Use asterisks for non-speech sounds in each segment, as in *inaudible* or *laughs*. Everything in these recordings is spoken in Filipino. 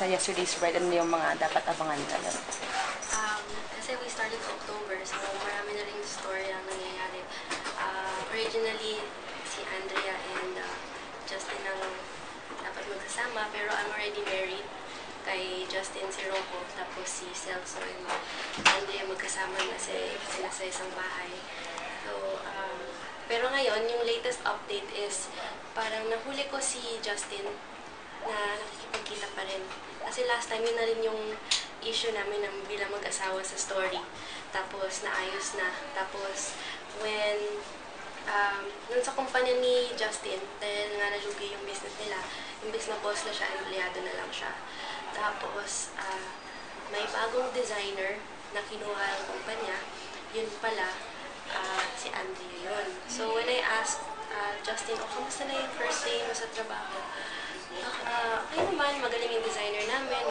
sa yesterday's bride, ano yung mga dapat abangan nila? Um, kasi we started October, so marami na rin story ang nangyayari. Uh, originally, si Andrea and uh, Justin ang dapat magsasama, pero I'm already married kay Justin si Rocco, tapos si Celso and Andrea magkasama na si, sila sa isang bahay. So, um, pero ngayon, yung latest update is parang nahuli ko si Justin na nakikipagkita pa rin. Kasi last time yun na rin yung issue namin ng bilang mag-asawa sa story. Tapos naayos na. Tapos when um, nun sa kumpanya ni Justin, dahil nga nalugi yung business nila, imbes na boss na siya, empleyado na lang siya. Tapos, ah, may bagong designer na kinuha ang kumpanya, yun pala, ah, si Andrea yun. So, when I asked ah, Justin, oh, kamusta na yung first day mo sa trabaho? Ah, okay naman, magaling yung designer namin,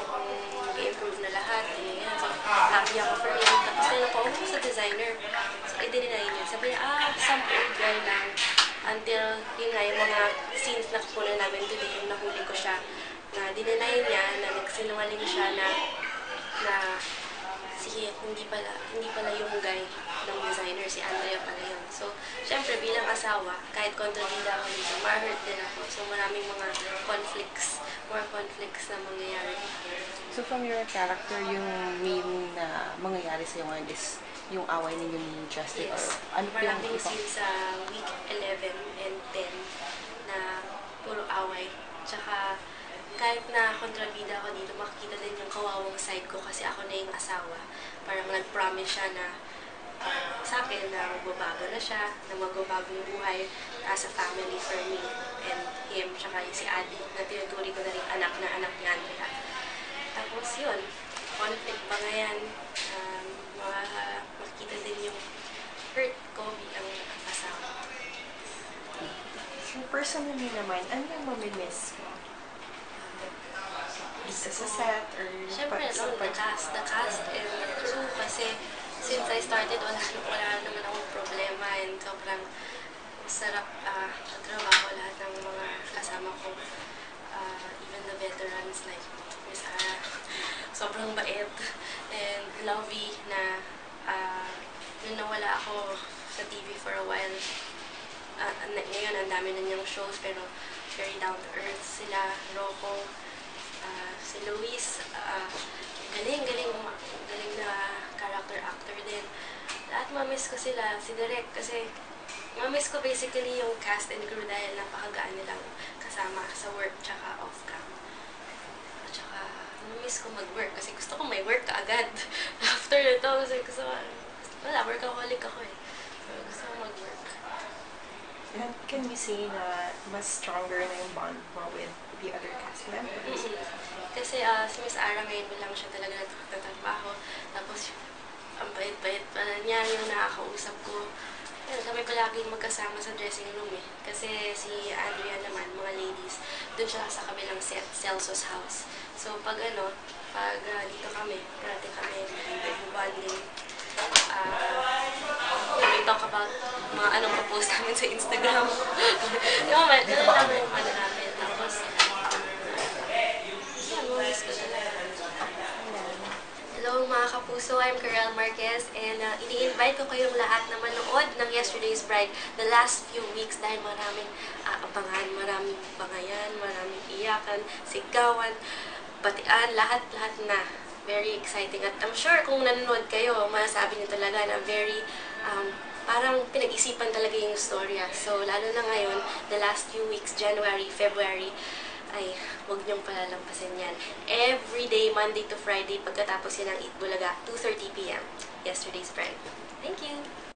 mag-improve na lahat, ganyan. So, happy ako for him. Tapos tinanong ko, ano sa designer? So, i-deny niya. Sabi niya, ah, old guy lang. Until, yun nga, yung mga scenes na kukunan namin today, yung nahuli ko siya, na dinenay niya, na nagsinungaling siya na, na, si, hindi pala, hindi pala yung guy ng designer, si Andrea pala yun. So, syempre, bilang asawa, kahit kontrabida ako dito, ma-hurt din ako. So, maraming mga conflicts, more conflicts na mangyayari. So from your character, yung main na mangyayari sa'yo ngayon is yung away ninyo ni Justin or Yes. ano po yung Maraming scene sa week 11 and 10 na puro away. Tsaka kahit na kontrabida ako dito, makikita din yung kawawang side ko kasi ako na yung asawa. Parang nag-promise siya na uh, sa akin na magbabago na siya, na magbabago yung buhay as a family for me and him, tsaka si Adi, na tinuturi ko na rin anak na anak ni Andrea. Tapos yun, conflict pa nga yan. Um, mga, makikita din yung hurt ko bilang asawa. So personally naman, ano yung mamimiss sa set or Siyempre, no, the cast, the cast and crew kasi since I started, wala, wala naman akong problema and sobrang sarap uh, trabaho lahat ng mga kasama ko. Uh, even the veterans like Miss Ara, *laughs* sobrang bait and lovey na uh, nung nawala ako sa TV for a while, uh, ngayon ang dami na niyang shows pero very down to earth sila, Rocco, ah, si Luis, ah, galing, galing, galing na character actor din. Lahat mamiss ko sila, si Derek, kasi mamiss ko basically yung cast and crew dahil napakagaan nilang kasama sa work tsaka off-cam. At saka, mamiss ko mag-work kasi gusto ko may work kaagad. *laughs* After ito, kasi gusto ko, wala, workaholic ako eh. So, gusto ko mag-work. And can we say na mas stronger na yung bond mo with the other cast members? Kasi ah, si Miss Ara ngayon mo lang siya talaga nagtatrabaho. Tapos, ang bait-bait pa niya yung nakakausap ko. Yan, kami palaging magkasama sa dressing room eh. Kasi si Andrea naman, mga ladies, doon siya sa kabilang set, Celso's house. So pag ano, pag ah, dito kami, parati kami nag-bonding. Ah, we talk about mga anong post namin sa Instagram. *laughs* Di ba, man, ganun lang yung ano namin. Tapos. Hello mga kapuso, I'm Karel Marquez and uh, ini-invite ko kayong lahat na manood ng Yesterday's Bride the last few weeks dahil maraming aabangan, maraming bangayan, maraming iyakan, sigawan, batian, lahat-lahat na. Very exciting at I'm sure kung nanonood kayo, masasabi niyo talaga na very um, parang pinag-isipan talaga yung storya. So, lalo na ngayon, the last few weeks, January, February, ay, huwag niyong palalampasin yan. Every day, Monday to Friday, pagkatapos yan ng Eat Bulaga, 2.30pm. Yesterday's Bride. Thank you!